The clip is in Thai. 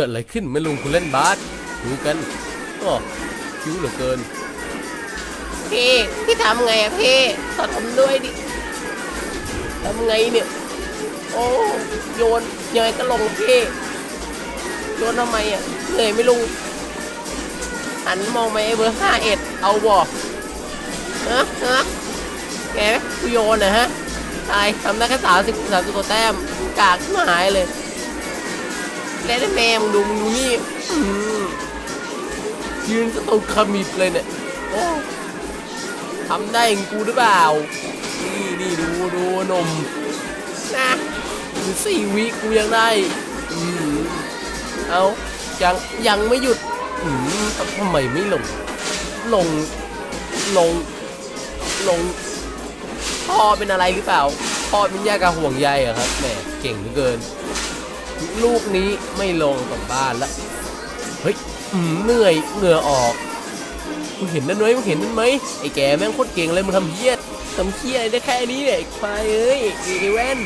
กิดอะไรขึ้นไม่ลุงคุณเล่นบาสดูกันอ๋อคิ้วเหลือเกิน พี่พี่ทำไงอะพี่ขอทำด้วยดิทำไงเนี่ย โอ้โยนยังไงก็ลงพี่โยนทำไมอะเหนื่อยไม่ลุงหันมองไปไอ้เบอร์ห้าเอ็ดเอาบ่ฮะฮะแกกูโยนนะฮะตายทำได้แค่สามสิบสามสิบตัวแต้มกากหายเลย แล้วได้แม่มึงดูมึงดูนี่ยืนสตูขมิบเลยเนี่ยโอ้ทำได้อย่างกูหรือเปล่า นี่นี่ดูดูนมนะดูสี่วิกูยังได้เอายังยังไม่หยุดอืมทำไมไม่ลง ลง ลง ลง พ่อเป็นอะไรหรือเปล่า พ่อเป็นยากระห่วงใยเหรอครับ แหม เก่งเหลือเกิน ลูกนี้ไม่ลงกลับบ้านละเฮ้ยอืมเหนื่อยเหงื่อออกมึงเห็นนั่นไหมมึงเห็นนั่นไหมไอ้แกแม่งโคตรเก่งเลยมึงทำเฮี้ยทำเฮี้ยได้แค่นี้เนี่ยไอ้ควายเอ้ยไอ้แว่น